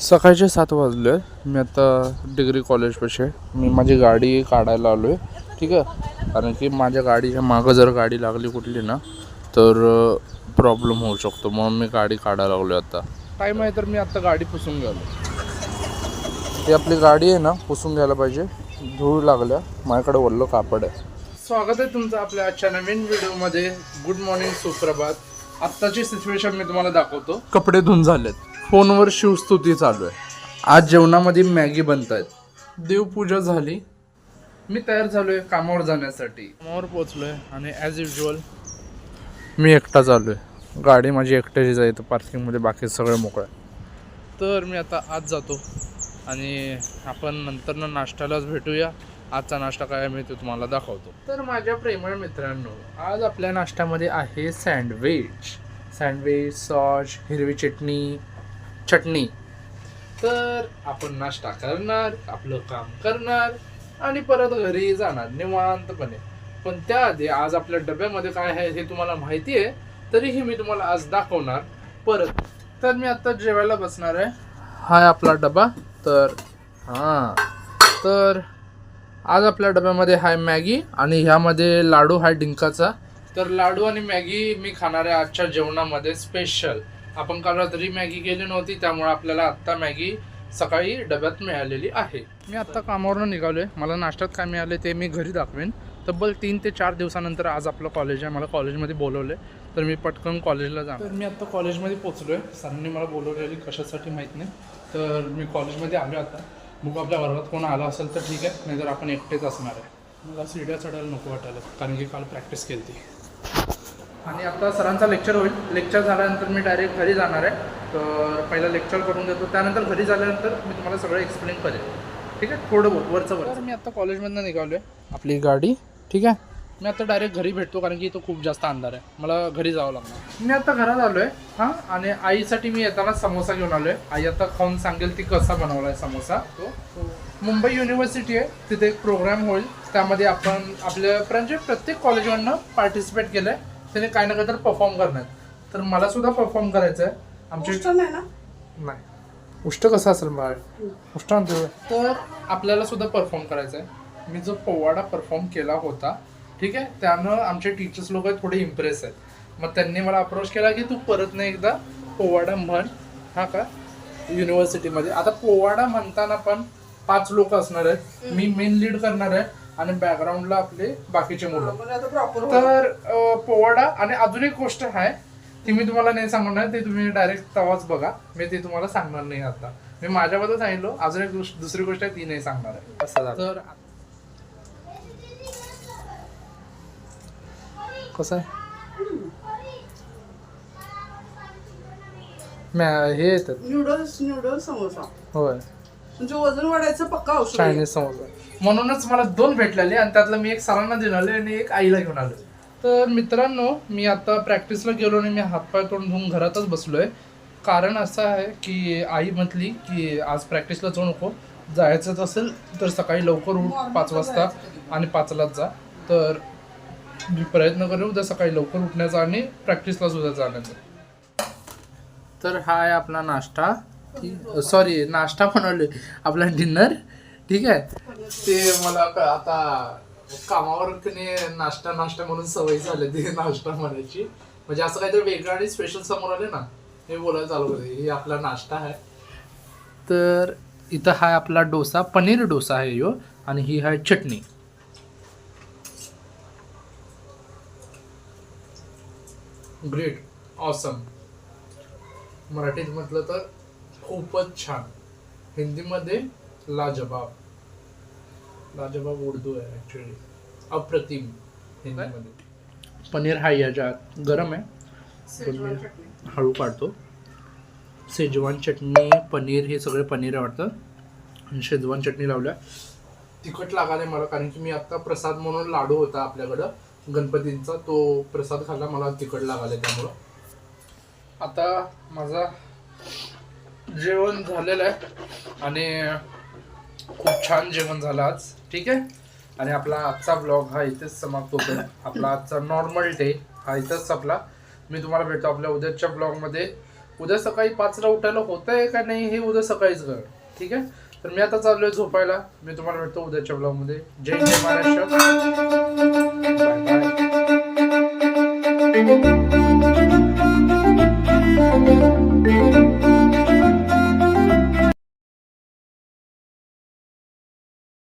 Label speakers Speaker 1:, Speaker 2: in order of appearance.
Speaker 1: सकाळचे सात वाजले. मी आता डिग्री कॉलेजपाशी आहे. मी माझी गाडी काढायला आलो आहे ठीक आहे? कारण की माझ्या गाडीच्या मागं जर गाडी लागली कुठली ना तर प्रॉब्लेम होऊ शकतो. म्हणून मी गाडी काढायला लागलो आता. टाईम आहे तर मी आत्ता गाडी पुसून घ्यालो ही आपली गाडी आहे ना पुसून घ्यायला पाहिजे. धूळ लागल्या. माझ्याकडे वल्ल कापड आहे. स्वागत आहे तुमचं आपल्या आजच्या नवीन व्हिडिओमध्ये. गुड मॉर्निंग सुप्रभात. आत्ताची सिच्युएशन मी तुम्हाला दाखवतो. कपडे धुवून झालेत. फोनवर शिवस्तुती चालू आहे. आज जेवणामध्ये मॅगी बनत आहेत देवपूजा झाली. मी तयार झालोय कामावर जाण्यासाठी. कामावर पोचलोय आणि ॲज युजल मी एकटा चालू आहे गाडी माझी एकट्याचीच आहे तर पार्किंगमध्ये बाकी सगळे मोकळं आहे. तर मी आता आज जातो आणि आपण नंतर नाश्त्यालाच भेटूया. आजचा नाश्ता काय आहे मी ते तुम्हाला दाखवतो. तर माझ्या प्रेमळ मित्रांनो आज आपल्या नाश्त्यामध्ये आहे सँडविच सँडविच सॉस हिरवी चटणी चटणी. तर आपण नाश्ता करणार आपलं काम करणार आणि परत घरी जाणार निवांतपणे. पण त्याआधी आज आपल्या डब्यामध्ये काय आहे हे तुम्हाला माहिती आहे तरीही मी तुम्हाला आज दाखवणार परत. तर मी आत्ता जेवायला बसणार आहे. हा आहे आपला डबा. तर हां. तर आज आपल्या डब्यामध्ये आहे मॅगी आणि ह्यामध्ये लाडू आहे डिंकाचा. तर लाडू आणि मॅगी मी खाणार आहे आजच्या जेवणामध्ये स्पेशल. आपण काल रात्री मॅगी केली नव्हती त्यामुळे आपल्याला आत्ता मॅगी सकाळी डब्यात मिळालेली आहे. मी आत्ता कामावरून आहे मला नाश्त्यात काय मिळाले ते मी घरी दाखवेन. तब्बल तीन ते चार दिवसानंतर आज आपलं कॉलेज आहे. मला कॉलेजमध्ये बोलवलं तर मी पटकन कॉलेजला जाणार. तर मी आत्ता कॉलेजमध्ये पोचलो आहे सरांनी मला बोलवलेली कशासाठी माहीत नाही. तर मी कॉलेजमध्ये आलो आता. मग आपल्या वर्गात कोण आला असेल तर ठीक आहे. नाहीतर आपण एकटेच असणार आहे. मला सीड्या चढायला नको वाटायला. कारण की काल प्रॅक्टिस केली ती आणि आता सरांचा लेक्चर होईल. लेक्चर झाल्यानंतर मी डायरेक्ट घरी जाणार आहे. तर पहिला लेक्चर करून देतो. त्यानंतर घरी झाल्यानंतर मी तुम्हाला सगळं एक्सप्लेन करेन. ठीक आहे? थोडं बहुत वरचं वर मी आता कॉलेजमधनं निघालो आहे आपली गाडी. ठीक आहे? मी आता डायरेक्ट घरी भेटतो कारण की इथं खूप जास्त अंधार आहे. मला घरी जावं लागणार. मी आता घरात आलो आहे हां? आणि आईसाठी मी येताना समोसा घेऊन आलो आहे आई आता खाऊन सांगेल ती कसा बनवला आहे समोसा. तो? मुंबई युनिव्हर्सिटी आहे. तिथे एक प्रोग्राम होईल. त्यामध्ये आपण आपल्या म्हणजे प्रत्येक कॉलेजमधनं पार्टिसिपेट केलं आहे त्याने काही ना काही तर परफॉर्म करणार. तर मला सुद्धा परफॉर्म करायचं आहे आमच्या
Speaker 2: गोष्ट नाही ना?
Speaker 1: नाही. उष्ट कसं असेल बाळ? उष्ट आणतो तर आपल्याला सुद्धा परफॉर्म करायचं आहे मी जो पोवाडा परफॉर्म केला होता ठीक आहे त्यानं आमचे टीचर्स लोक थोडे इम्प्रेस आहेत. मग त्यांनी मला अप्रोच केला की तू परत नाही एकदा पोवाडा म्हण हा का? युनिव्हर्सिटीमध्ये आता पोवाडा म्हणताना पण पाच लोक असणार आहेत. मी मेन लीड करणार आहे. आणि बॅकग्राऊंडला आपले बाकीचे मुलं.
Speaker 2: आता प्रॉपर
Speaker 1: तर पोवाडा आणि अजून एक गोष्ट आहे ती मी तुम्हाला नाही सांगणार ते तुम्ही डायरेक्ट तवाच बघा. मी ती तुम्हाला सांगणार नाही आता. मी माझ्याबद्दल सांगितलं अजून एक गोष्ट दुसरी गोष्ट आहे ती नाही सांगणार आहे. तर कसं आहे? मॅ- हे येतात.
Speaker 2: Noodles noodles samosa.
Speaker 1: होय.
Speaker 2: म्हणजे वजन वाढायचं पक्का औषध आहे.
Speaker 1: चायनीज समोसा म्हणूनच मला दोन भेटलेले आणि त्यातलं मी एक सरांना देऊन आले आणि एक आईला घेऊन आलो तर मित्रांनो मी आता प्रॅक्टिसला गेलो आणि मी हातपाय तोंड धुवून घरातच बसलोय. कारण असं आहे की आई म्हटली की आज प्रॅक्टिसला जाऊ नको. जायचंच असेल तर सकाळी लवकर उठ पाच वाजता आणि पाचलाच जा. तर मी प्रयत्न करेन उद्या सकाळी लवकर उठण्याचा आणि प्रॅक्टिसला सुद्धा जाण्याचा. तर हा आहे आपला नाश्ता. सॉरी नाश्ता बनवले. आपला डिनर ठीक आहे? ते मला क- आता कामावर नाश्ता नाश्ता म्हणून सवय झाली ती नाश्ता म्हणायची. म्हणजे असं काहीतरी वेगळं आणि स्पेशल समोर आले ना हे बोलायला चालू करते हे आपला नाश्ता आहे. तर इथं हा आपला डोसा पनीर डोसा आहे यो आणि ही आहे चटणी. ग्रेट ऑसम मराठीत म्हटलं तर खूपच छान. हिंदीमध्ये लाजवाब लाजवाब उर्दू आहे ॲक्च्युली अप्रतिम हिंदीमध्ये. पनीर हा याच्यात गरम आहे. हळू काढतो शेजवान चटणी पनीर हे सगळे पनीर आवडतं आणि शेजवान चटणी लावल्या. तिखट लागाले मला कारण की मी आत्ता प्रसाद म्हणून लाडू होता आपल्याकडं. गणपतींचा तो प्रसाद खाल्ला मला तिखट लागाले त्यामुळं. आता माझा जेवण झालेलं आहे. आणि खूप छान जेवण झालं आज. ठीक आहे? आणि आपला आजचा ब्लॉग हा इथेच समाप्त होतो. आपला आजचा नॉर्मल डे हा इथंच संपला. मी तुम्हाला भेटतो आपल्या उद्याच्या ब्लॉगमध्ये उद्या सकाळी पाचला उठायला होतं आहे का नाही हे उद्या सकाळीच घर ठीक आहे? तर मी आता चाललोय झोपायला. मी तुम्हाला भेटतो उद्याच्या ब्लॉगमध्ये जय जय महाराष्ट्र.